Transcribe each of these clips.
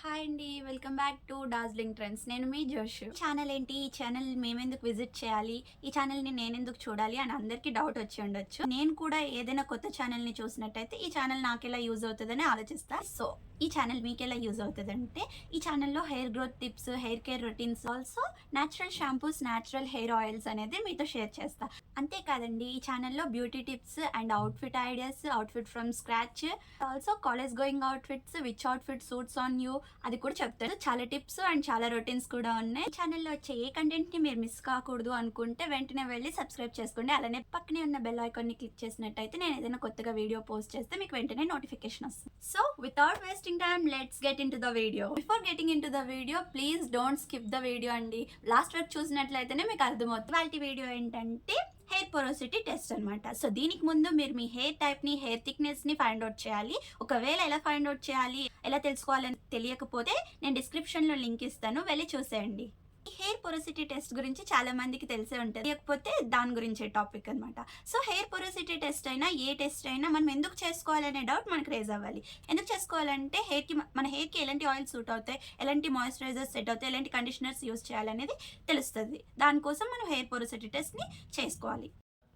Hi అండి welcome back to Darjeeling trends నేను మీ జోష్. ఛానల్ ఏంటి? ఈ ఛానల్ మేమెందుకు విజిట్ చేయాలి? ఈ ఛానల్ని నేనెందుకు చూడాలి అని అందరికీ డౌట్ వచ్చి ఉండొచ్చు. నేను కూడా ఏదైనా కొత్త ఛానల్ని చూసినట్టయితే ఈ ఛానల్ నాకు ఎలా యూజ్ అవుతుందని ఆలోచిస్తా. సో ఈ ఛానల్ మీకు ఎలా యూజ్ అవుతుంది అంటే ఈ ఛానల్లో hair growth tips hair care routines also natural shampoos natural hair oils అనేది మీతో షేర్ చేస్తా. అంతేకాదండి ఈ ఛానల్లో beauty tips and outfit ideas outfit from scratch also college going outfits which outfit suits on you అది కూడా చెప్తాను. చాలా టిప్స్ అండ్ చాలా రొటీన్స్ కూడా ఉన్నాయి. ఛానల్లో వచ్చే ఏ కంటెంట్ని మీరు మిస్ కాకూడదు అనుకుంటే వెంటనే వెళ్ళి సబ్స్క్రైబ్ చేసుకోండి. అలానే పక్కనే ఉన్న బెల్ ఐకాన్ని క్లిక్ చేసినట్టయితే నేను ఏదైనా కొత్తగా వీడియో పోస్ట్ చేస్తే మీకు వెంటనే నోటిఫికేషన్ వస్తుంది. So without wasting time let's get into the video before getting into the video please don't skip the video అండి. లాస్ట్ వరకు చూసినట్లయితేనే మీకు అర్థమవుతుంది. వాళ్ళ వీడియో ఏంటంటే హెయిర్ పొరోసిటీ టెస్ట్ అన్నమాట. సో దీనికి ముందు మీరు మీ హెయిర్ టైప్ని హెయిర్ థిక్నెస్ని ఫైండ్ అవుట్ చేయాలి. ఒకవేళ ఎలా ఫైండ్ అవుట్ చేయాలి ఎలా తెలుసుకోవాలని తెలియకపోతే నేను డిస్క్రిప్షన్లో లింక్ ఇస్తాను. వెళ్ళి చూసేయండి. హెయిర్ పొరోసిటీ టెస్ట్ గురించి చాలా మందికి తెలిసే ఉంటుంది. లేకపోతే దాని గురించే టాపిక్ అన్నమాట. సో హెయిర్ పొరోసిటీ టెస్ట్ అయినా ఏ టెస్ట్ అయినా మనం ఎందుకు చేసుకోవాలనే డౌట్ మనకు రేజ్ అవ్వాలి. ఎందుకు చేసుకోవాలంటే హెయిర్కి మన హెయిర్కి ఎలాంటి ఆయిల్ సూట్ అవుతాయి ఎలాంటి మాయిశ్చరైజర్స్ సెట్ అవుతాయి ఎలాంటి కండిషనర్స్ యూస్ చేయాలనేది తెలుస్తుంది. దానికోసం మనం హెయిర్ పొరోసిటీ టెస్ట్ని చేసుకోవాలి.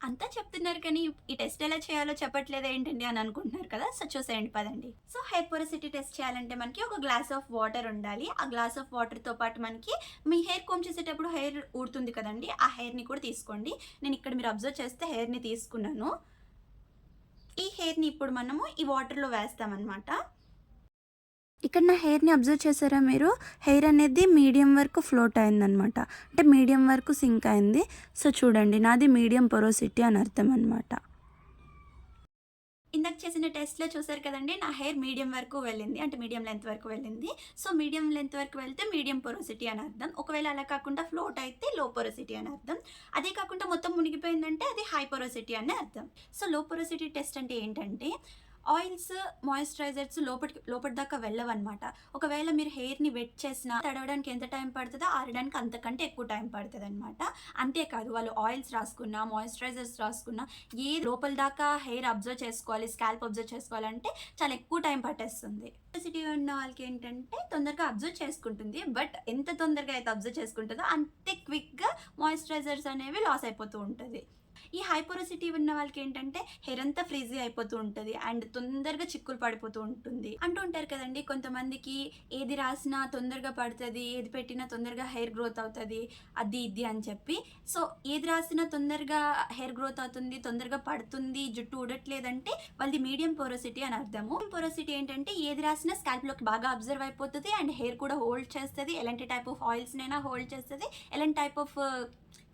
అంతా చెప్తున్నారు కానీ ఈ టెస్ట్ ఎలా చేయాలో చెప్పట్లేదు ఏంటండి అని అనుకుంటున్నారు కదా. సో చూసేయండి పదండి. సో హెయిర్ పొరసిటీ టెస్ట్ చేయాలంటే మనకి ఒక గ్లాస్ ఆఫ్ వాటర్ ఉండాలి. ఆ గ్లాస్ ఆఫ్ వాటర్తో పాటు మనకి మీ హెయిర్ కోమ్ చేసేటప్పుడు హెయిర్ ఊడుతుంది కదండి. ఆ హెయిర్ని కూడా తీసుకోండి. నేను ఇక్కడ మీరు అబ్జర్వ్ చేస్తే హెయిర్ని తీసుకున్నాను. ఈ హెయిర్ని ఇప్పుడు మనము ఈ వాటర్లో వేస్తామన్నమాట. ఇక్కడ నా హెయిర్ని అబ్జర్వ్ చేశారా మీరు? హెయిర్ అనేది మీడియం వరకు ఫ్లోట్ అయిందనమాట అంటే మీడియం వరకు సింక్ అయింది. సో చూడండి నాది మీడియం పొరోసిటీ అని అర్థం అనమాట ఇందాక చేసిన టెస్ట్లో చూసారు కదండి నా హెయిర్ మీడియం వరకు వెళ్ళింది. అంటే మీడియం లెంత్ వరకు వెళ్ళింది. సో మీడియం లెంత్ వరకు వెళ్తే మీడియం పొరోసిటీ అని అర్థం. ఒకవేళ అలా కాకుండా ఫ్లోట్ అయితే లో పొరోసిటీ అని అర్థం. అదే కాకుండా మొత్తం మునిగిపోయిందంటే అది హై పొరోసిటీ అని అర్థం. సో లో పొరోసిటీ టెస్ట్ అంటే ఏంటంటే ఆయిల్స్ మాయిశ్చరైజర్స్ లోపటి లోపటి దాకా వెళ్ళవన్నమాట. ఒకవేళ మీరు హెయిర్ని వెట్ చేసినా తడవడానికి ఎంత టైం పడుతుందో ఆరడానికి అంతకంటే ఎక్కువ టైం పడుతుంది అనమాట అంతేకాదు వాళ్ళు ఆయిల్స్ రాసుకున్నా మాయిశ్చరైజర్స్ రాసుకున్నా ఏ లోపల దాకా హెయిర్ అబ్జర్వ్ చేసుకోవాలి స్కాల్ప్ అబ్జర్వ్ చేసుకోవాలంటే చాలా ఎక్కువ టైం పట్టేస్తుంది. సిటీ ఉన్న వాళ్ళకి ఏంటంటే తొందరగా అబ్జర్వ్ చేసుకుంటుంది. బట్ ఎంత తొందరగా అయితే అబ్జర్వ్ చేసుకుంటుందో అంతే క్విక్గా మాయిశ్చరైజర్స్ అనేవి లాస్ అయిపోతూ ఉంటుంది. ఈ హైపోరసిటీ ఉన్న వాళ్ళకి ఏంటంటే హెయిర్ అంతా ఫ్రీజీ అయిపోతూ ఉంటుంది అండ్ తొందరగా చిక్కులు పడిపోతూ ఉంటుంది. అంటూ ఉంటారు కదండి కొంతమందికి ఏది రాసినా తొందరగా పడుతుంది ఏది పెట్టినా తొందరగా హెయిర్ గ్రోత్ అవుతుంది అది ఇది అని చెప్పి. సో ఏది రాసినా తొందరగా హెయిర్ గ్రోత్ అవుతుంది తొందరగా పడుతుంది జుట్టు ఉడట్లేదంటే వాళ్ళది మీడియం పోరోసిటీ అని అర్థము. పోరోసిటీ ఏంటంటే ఏది రాసినా స్కాల్ప్లోకి బాగా అబ్జర్వ్ అయిపోతుంది అండ్ హెయిర్ కూడా హోల్డ్ చేస్తుంది. ఎలాంటి టైప్ ఆఫ్ ఆయిల్స్నైనా హోల్డ్ చేస్తుంది. ఎలాంటి టైప్ ఆఫ్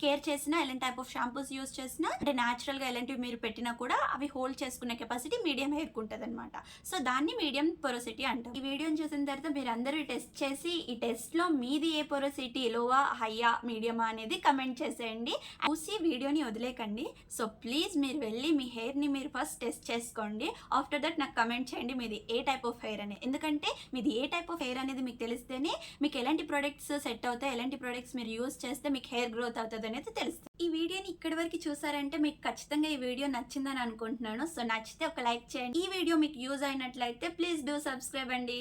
కేర్ చేసినా ఎలాంటి టైప్ ఆఫ్ షాంపూస్ యూస్ చేసినా అంటే న్యాచురల్గా ఎలాంటివి మీరు పెట్టినా కూడా అవి హోల్డ్ చేసుకునే కెపాసిటీ మీడియం హెయిర్ ఉంటుంది అనమాట సో దాన్ని మీడియం పొరోసిటీ అంటాం. ఈ వీడియోని చూసిన తర్వాత మీరు అందరూ టెస్ట్ చేసి ఈ టెస్ట్లో మీది ఏ పొరోసిటీ లోవా హయ్యా మీడియమా అనేది కమెంట్ చేసేయండి. చూసి వీడియోని వదిలేకండి. సో ప్లీజ్ మీరు వెళ్ళి మీ హెయిర్ని మీరు ఫస్ట్ టెస్ట్ చేసుకోండి. ఆఫ్టర్ దట్ నాకు కమెంట్ చేయండి మీది ఏ టైప్ ఆఫ్ హెయిర్ అనేది ఎందుకంటే మీది ఏ టైప్ ఆఫ్ హెయిర్ అనేది మీకు తెలిస్తేనే మీకు ఎలాంటి ప్రొడక్ట్స్ సెట్ అవుతాయి ఎలాంటి ప్రొడక్ట్స్ మీరు యూస్ చేస్తే మీకు హెయిర్ గ్రోత్ అవుతుంది అనేది తెలుస్తుంది. ఈ వీడియోని ఇక్కడి వరకు చూసారంటే మీకు ఖచ్చితంగా ఈ వీడియో నచ్చిందని అనుకుంటున్నాను. సో నచ్చితే ఒక లైక్ చేయండి. ఈ వీడియో మీకు యూజ్ అయినట్లయితే ప్లీజ్ డూ సబ్స్క్రైబ్ అండి.